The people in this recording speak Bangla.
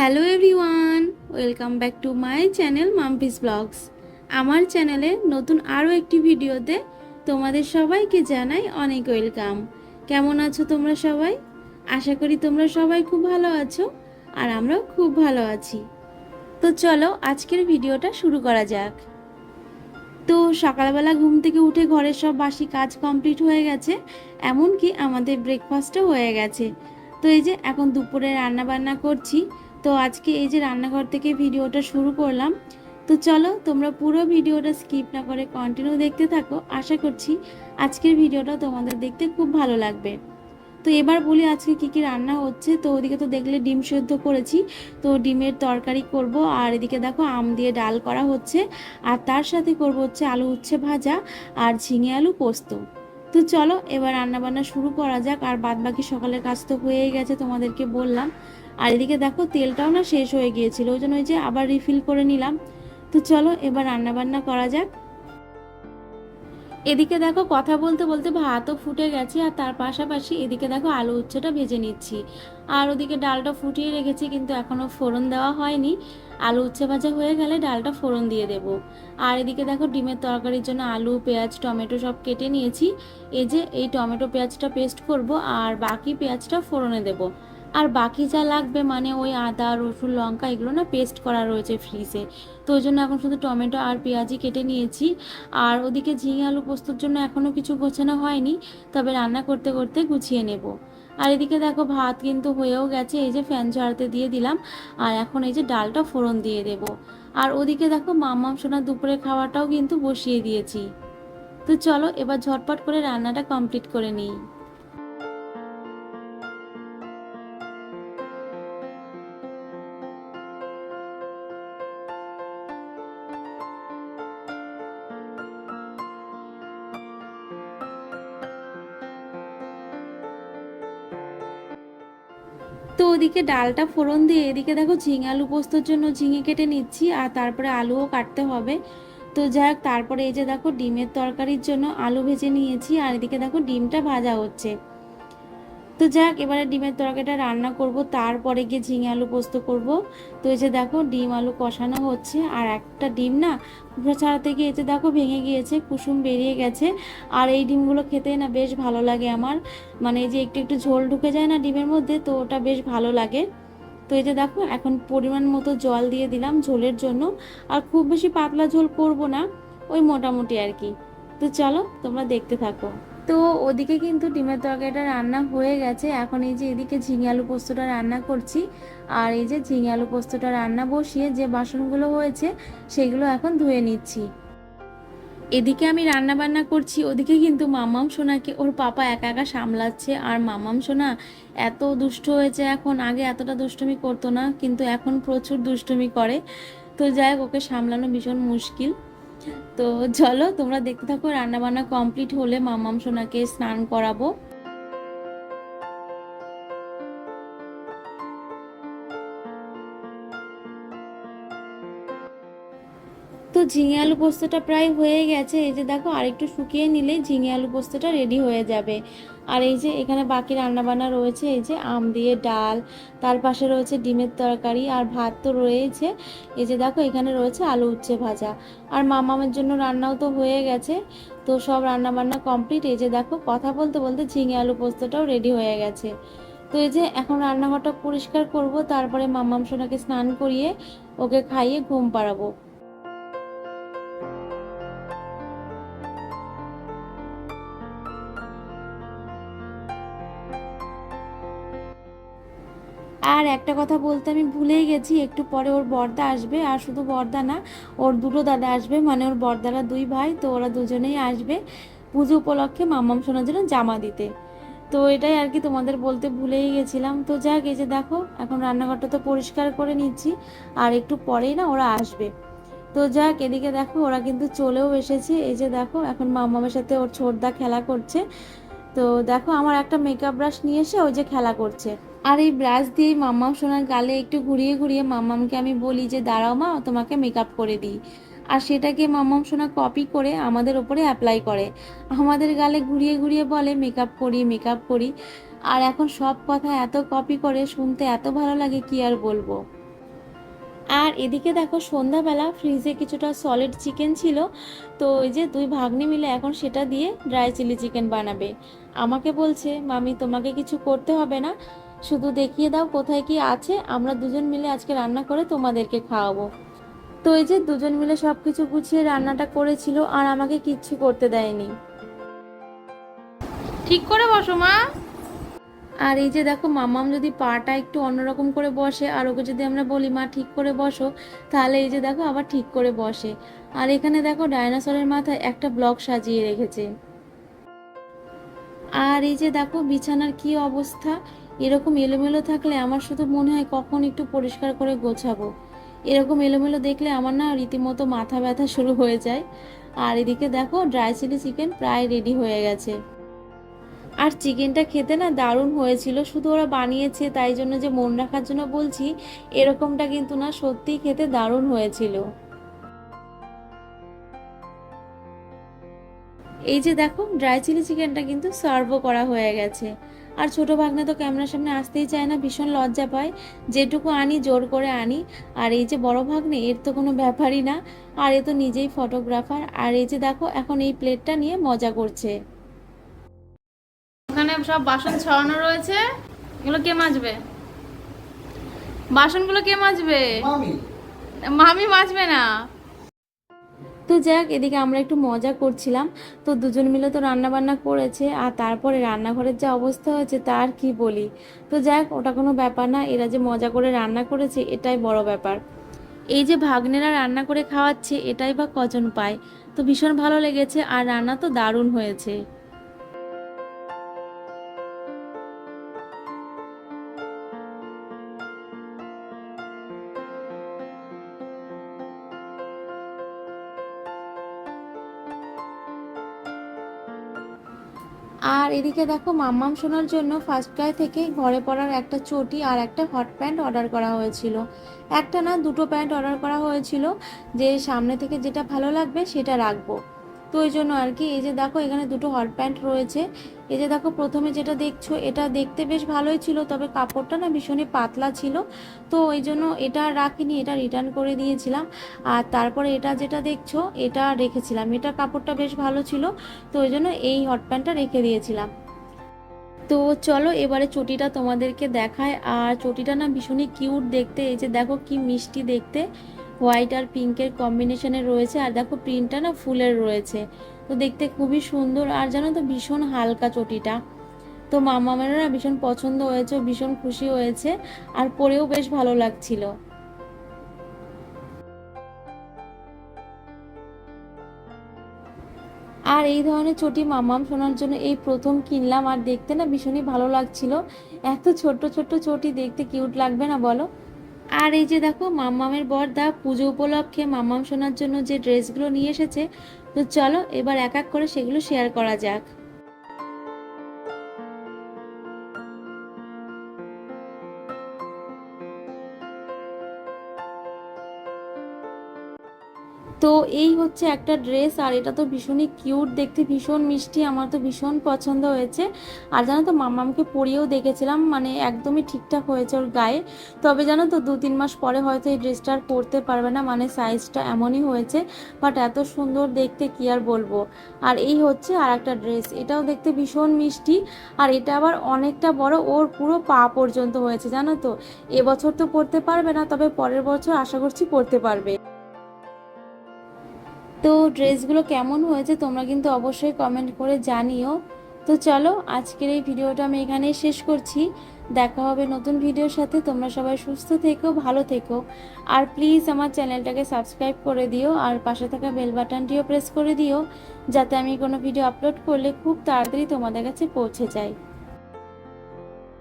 Hello everyone welcome back to my channel Mampi's blogs আমার চ্যানেলে নতুন আরও একটি ভিডিওতে তোমাদের সবাইকে জানাই অনেক ওয়েলকাম কেমন আছো তোমরা সবাই? আশা করি তোমরা সবাই খুব ভালো আছো আর আমরাও খুব ভালো আছি। তো চলো আজকের ভিডিওটা শুরু করা যাক। তো সকালবেলা ঘুম থেকে উঠে ঘরের সব বাসি কাজ কমপ্লিট হয়ে গেছে, এমনকি আমাদের ব্রেকফাস্টও হয়ে গেছে। তো এই যে এখন দুপুরে রান্না বান্না করছি তো আজকে এই যে রান্নাঘর থেকে ভিডিওটা শুরু করলাম। তো চলো তোমরা পুরো ভিডিওটা স্কিপ না করে কন্টিনিউ দেখতে থাকো। আশা করছি আজকের ভিডিওটা তোমাদের দেখতে খুব ভালো লাগবে। তো এবার বলি আজকে কি কি রান্না হচ্ছে। তো ওদিকে তো দেখলে ডিম সেদ্ধ করেছি। তো ডিমের তরকারি করব আর এদিকে দেখো আম দিয়ে ডাল করা হচ্ছে। আর তার সাথে করব হচ্ছে আলু উচ্ছে ভাজা আর ঝিঙে আলু পোস্ত। তো চলো এবার রান্নাবান্না শুরু করা যাক। আর বাদ বাকি সকালের কাজ তো হয়েই গেছে তোমাদেরকে বললাম। আর এদিকে দেখো তেলটাও না শেষ হয়ে গিয়েছিল, ওই জন্য ওই যে আবার রিফিল করে নিলাম। তো চলো এবার রান্নাবান্না করা যাক। এদিকে দেখো কথা বলতে বলতে ভাতও ফুটে গেছে আর তার পাশাপাশি এদিকে দেখো আলু উচ্ছেটা ভেজে নিচ্ছি। আর ওদিকে ডালটা ফুটিয়ে রেখেছি, কিন্তু এখনও ফোড়ন দেওয়া হয়নি। আলু উচ্ছে ভাজা হয়ে গেলে ডালটা ফোড়ন দিয়ে দেব। আর এদিকে দেখো ডিমের তরকারির জন্য আলু, পেঁয়াজ, টমেটো সব কেটে নিয়েছি। এই যে এই টমেটো পেঁয়াজটা পেস্ট করব আর বাকি পেঁয়াজটা ফোড়নে দেবো। আর বাকি যা লাগবে মানে ওই আদা, রসুন, লঙ্কা, এগুলো না পেস্ট করা রয়েছে ফ্রিজে তো ওই জন্য এখন শুধু টমেটো আর পেঁয়াজি কেটে নিয়েছি। আর ওদিকে ঝিঙে আলু পোস্তর জন্য এখনও কিছু গোছানো হয়নি, তবে রান্না করতে করতে গুছিয়ে নেব। আর এদিকে দেখো ভাত কিন্তু হয়েও গেছে, এই যে ফ্যান ঝাড়তে দিয়ে দিলাম। আর এখন এই যে ডালটা ফোড়ন দিয়ে দেব। আর ওদিকে দেখো মাম্মাম সোনা দুপুরে খাওয়াটাও কিন্তু বসিয়ে দিয়েছি। তো চলো এবার ঝটপট করে রান্নাটা কমপ্লিট করে নিই। তো ওদিকে ডালটা ফোড়ন দিয়ে এদিকে দেখো ঝিঙে আলু পোস্তর জন্য ঝিঙে কেটে নিচ্ছি আর তারপরে আলুও কাটতে হবে। তো যাই হোক, তারপরে এই যে দেখো ডিমের তরকারির জন্য আলু ভেজে নিয়েছি আর এদিকে দেখো ডিমটা ভাজা হচ্ছে। তো যাক, এবারে ডিমের তরকারিটা রান্না করব, তারপরে গিয়ে ঝিঙে আলু পোস্ত করব। তো এই যে দেখো, ডিম আলু কষানো হচ্ছে, আর একটা ডিম না কুমড়ো ছাড়াতে গিয়ে যে দেখো ভেঙে গিয়েছে, কুসুম বেরিয়ে গেছে। আর এই ডিমগুলো খেতে না বেশ ভালো লাগে আমার। মানে এই যে একটু একটু ঝোল ঢুকে যায় না ডিমের মধ্যে, তো ওটা বেশ ভালো লাগে। তো এই যে দেখো, এখন পরিমাণ মতো জল দিয়ে দিলাম ঝোলের জন্য। আর খুব বেশি পাতলা ঝোল করব না, ওই মোটামুটি আর কি। তো চলো, তোমরা দেখতে থাকো। তো ওদিকে কিন্তু ডিমের তরকারিটা রান্না হয়ে গেছে। এখন এই যে এদিকে ঝিঙে আলু পোস্তটা রান্না করছি। আর এই যে ঝিঙে আলু পোস্তটা রান্না বসিয়ে যে বাসনগুলো হয়েছে, সেগুলো এখন ধুয়ে নিচ্ছি। এদিকে আমি রান্না বান্না করছি। ওদিকে কিন্তু মামাম সোনাকে, ওর পাপা একা একা সামলাচ্ছে। আর মামাম সোনা এত দুষ্ট হয়েছে এখন। আগে এতটা দুষ্টুমি করতো না, কিন্তু এখন প্রচুর দুষ্টুমি করে। তো যাই ওকে সামলানো ভীষণ মুশকিল। তো চলো তোমরা দেখতে থাকো রান্না বান্না কমপ্লিট হলে মামাম সোনাকে স্নান করাবো। তো ঝিঙে আলু পোস্তটা প্রায় হয়ে গেছে। এই যে দেখো, আরেকটু শুকিয়ে নিলেই ঝিঙে আলু পোস্তটা রেডি হয়ে যাবে। আর এই যে এখানে বাকি রান্নাবান্না রয়েছে, এই যে আম দিয়ে ডাল, তার পাশে রয়েছে ডিমের তরকারি আর ভাত তো রয়েছে। এই যে দেখো, এখানে রয়েছে আলু উচ্ছে ভাজা। আর মামামের জন্য রান্নাও তো হয়ে গেছে। তো সব রান্নাবান্না কমপ্লিট এই যে দেখো, কথা বলতে বলতে ঝিঙে আলু পোস্তটাও রেডি হয়ে গেছে। তো এই যে এখন রান্নাঘরটা পরিষ্কার করব, তারপরে মামাম সোনাকে স্নান করিয়ে ওকে খাইয়ে ঘুম পাড়াবো। আর একটা কথা বলতে আমি ভুলেই গেছি, একটু পরে ওর বর্দা আসবে, আর শুধু বর্দা না, ওর দুটো দাদা আসবে মানে ওর বর্দারা দুই ভাই, তো ওরা দুজনেই আসবে পুজো উপলক্ষে মাম্মাম শোনার জন্য জামা দিতে। তো এটাই আর কি তোমাদের বলতে ভুলেই গেছিলাম। তো যাক, এই যে দেখো, এখন রান্নাঘরটা তো পরিষ্কার করে নিচ্ছি, আর একটু পরেই না ওরা আসবে। তো যাক, এদিকে দেখো, ওরা কিন্তু চলেও এসেছে। এই যে দেখো, এখন মাম্মামের সাথে ওর ছোটদা খেলা করছে। তো দেখো, আমার একটা মেকআপ ব্রাশ নিয়ে এসে ওই যে খেলা করছে। আর এই ব্রাশ দিয়ে মাম্মাম সোনার গালে একটু ঘুরিয়ে ঘুরিয়ে মাম্মামকে আমি বলি যে, দাঁড়াও মা, তোমাকে মেকআপ করে দিই। আর সেটাকে মাম্মাম সোনা কপি করে আমাদের ওপরে অ্যাপ্লাই করে। আমাদের গালে ঘুরিয়ে ঘুরিয়ে বলে মেকআপ করি মেকআপ করি। আর এখন সব কথা এত কপি করে, শুনতে এত ভালো লাগে, কি আর বলব? আর এদিকে দেখো সন্ধ্যাবেলা ফ্রিজে কিছুটা সলিড চিকেন ছিল। তো ওই যে দুই ভাগ্নি মিলে এখন সেটা দিয়ে ড্রাই চিলি চিকেন বানাবে। আমাকে বলছে, মামি, তোমাকে কিছু করতে হবে না। শুধু দেখিয়ে দাও কোথায় কি আছে আমরা দুজন মিলে আজকে রান্না করে তোমাদেরকে খাওয়াবো। তো এই যে দুজন মিলে সব কিছু গুছিয়ে রান্নাটা করেছিল আর আমাকে কিচ্ছু করতে দেয়নি। ঠিক করে বসো মা। আর এই যে দেখো মামাম যদি পাটা একটু অন্যরকম করে বসে আর ওকে যদি আমরা বলি মা ঠিক করে বসো তাহলে এই যে দেখো আবার ঠিক করে বসে। আর এখানে দেখো ডাইনোসরের মাথায় একটা ব্লক সাজিয়ে রেখেছে। আর এই যে দেখো বিছানার কি অবস্থা এরকম এলোমেলো থাকলে আমার শুধু মনে হয় কখন একটু পরিষ্কার করে গোছাবো। এরকম এলোমেলো দেখলে আমার না রীতিমতো মাথা ব্যথা শুরু হয়ে যায়। আর এদিকে দেখো ড্রাই চিলি চিকেন প্রায় রেডি হয়ে গেছে। আর চিকেনটা খেতে না দারুণ হয়েছিল, শুধু ওরা বানিয়েছে, তাই জন্য যে মন রাখার জন্য বলছি, এরকমটা কিন্তু না সত্যিই খেতে দারুণ হয়েছিল। এই যে দেখো ড্রাই চিলি চিকেনটা কিন্তু সার্ভও করা হয়ে গেছে। আর ছোট ভাগ্নে তো ক্যামেরার সামনে আসতেই চায় না ভীষণ লজ্জা পায়। যেটুকু আনি জোর করে আনি। আর এই যে বড় ভাগ্নে এর তো কোনো ব্যাপারই না। আর এ তো নিজেই ফটোগ্রাফার আর এই যে দেখো এখন এই প্লেটটা নিয়ে মজা করছে। ওখানে সব বাসন ছড়ানো রয়েছে। এগুলো কে মাজবে? বাসনগুলো কে মাজবে? মামি। মামি মাজবে না। তো যাক, এদিকে আমরা একটু মজা করছিলাম। তো দুজন মিলে তো রান্না বান্না করেছে, আর তারপরে রান্নাঘরের যে অবস্থা হয়েছে তার কি বলি। তো যাক, ওটা কোনো ব্যাপার না, এরা যে মজা করে রান্না করেছে, এটাই বড় ব্যাপার। এই যে ভাগ্নেরা রান্না করে খাওয়াচ্ছে, এটাই বা কজন পায়? তো ভীষণ ভালো লেগেছে, আর রান্না তো দারুণ হয়েছে। আর এদিকে দেখো মাম্মাম শোনার জন্য ফার্স্ট ক্রাই থেকে ঘরে পড়ার একটা চটি আর একটা হট প্যান্ট অর্ডার করা হয়েছিল। একটা না দুটো প্যান্ট অর্ডার করা হয়েছিল যে সামনে থেকে যেটা ভালো লাগবে সেটা রাখব। তো ওই জন্য আর কি, এই যে দেখো এখানে দুটো হট প্যান্ট রয়েছে। এই যে দেখো প্রথমে যেটা দেখছ, এটা দেখতে বেশ ভালোই ছিল, তবে কাপড়টা না ভীষণই পাতলা ছিল। তো ওই জন্য এটা রাখিনি, এটা রিটার্ন করে দিয়েছিলাম। আর তারপরে এটা যেটা দেখছ, এটা রেখেছিলাম। এটা কাপড়টা বেশ ভালো ছিল, তো ওই জন্য এই হট প্যান্টটা রেখে দিয়েছিলাম। তো চলো এবারে চটিটা তোমাদেরকে দেখায় আর চটিটা না ভীষণই কিউট দেখতে, এই যে দেখো কি মিষ্টি দেখতে। হোয়াইট আর পিঙ্কের কম্বিনেশনে রয়েছে। আর দেখো প্রিন্টটা না ফুলের রয়েছে। তো দেখতে খুবই সুন্দর। আর জানো তো ভীষণ হালকা চটিটা। তো মামামেরও না ভীষণ পছন্দ হয়েছে, ভীষণ খুশি হয়েছে। আর পরেও বেশ ভালো লাগছিল। আর এই ধরনের চটি মামাম শোনার জন্য এই প্রথম কিনলাম। আর দেখতে না ভীষণই ভালো লাগছিল। এত ছোট্ট ছোট্ট চটি দেখতে কিউট লাগবে না বলো? আর এই যে দেখো, মাম্মামের বর্দা পুজো উপলক্ষে মাম্মাম শোনার জন্য যে ড্রেসগুলো নিয়ে এসেছে, তো চলো এবার এক এক করে সেগুলো শেয়ার করা যাক। তো এই হচ্ছে একটা ড্রেস আর এটা তো ভীষণই কিউট দেখতে ভীষণ মিষ্টি, আমার তো ভীষণ পছন্দ হয়েছে। আর জানো তো মামামকে পরিয়েও দেখেছিলাম মানে একদমই ঠিকঠাক হয়েছে ওর গায়ে। তবে জানো তো, দু তিন মাস পরে হয়তো এই ড্রেসটা আর পরতে পারবে না মানে সাইজটা এমনই হয়েছে বাট এত সুন্দর দেখতে কি আর বলব। আর এই হচ্ছে আর একটা ড্রেস এটাও দেখতে ভীষণ মিষ্টি, আর এটা আবার অনেকটা বড়, ওর পুরো পা পর্যন্ত হয়েছে, জানো তো। এবছর তো পরতে পারবে না, তবে পরের বছর আশা করছি পরতে পারবে। তো ড্রেসগুলো কেমন হয়েছে তোমরা কিন্তু অবশ্যই কমেন্ট করে জানিও। তো চলো, আজকের এই ভিডিওটা আমি এখানেই শেষ করছি। দেখা হবে নতুন ভিডিওর সাথে। তোমরা সবাই সুস্থ থেকো, ভালো থেকো। আর প্লিজ আমার চ্যানেলটাকে সাবস্ক্রাইব করে দিও আর পাশে থাকা বেল বাটনটিও প্রেস করে দিও, যাতে আমি কোনো ভিডিও আপলোড করলে খুব তাড়াতাড়ি তোমাদের কাছে পৌঁছে যায়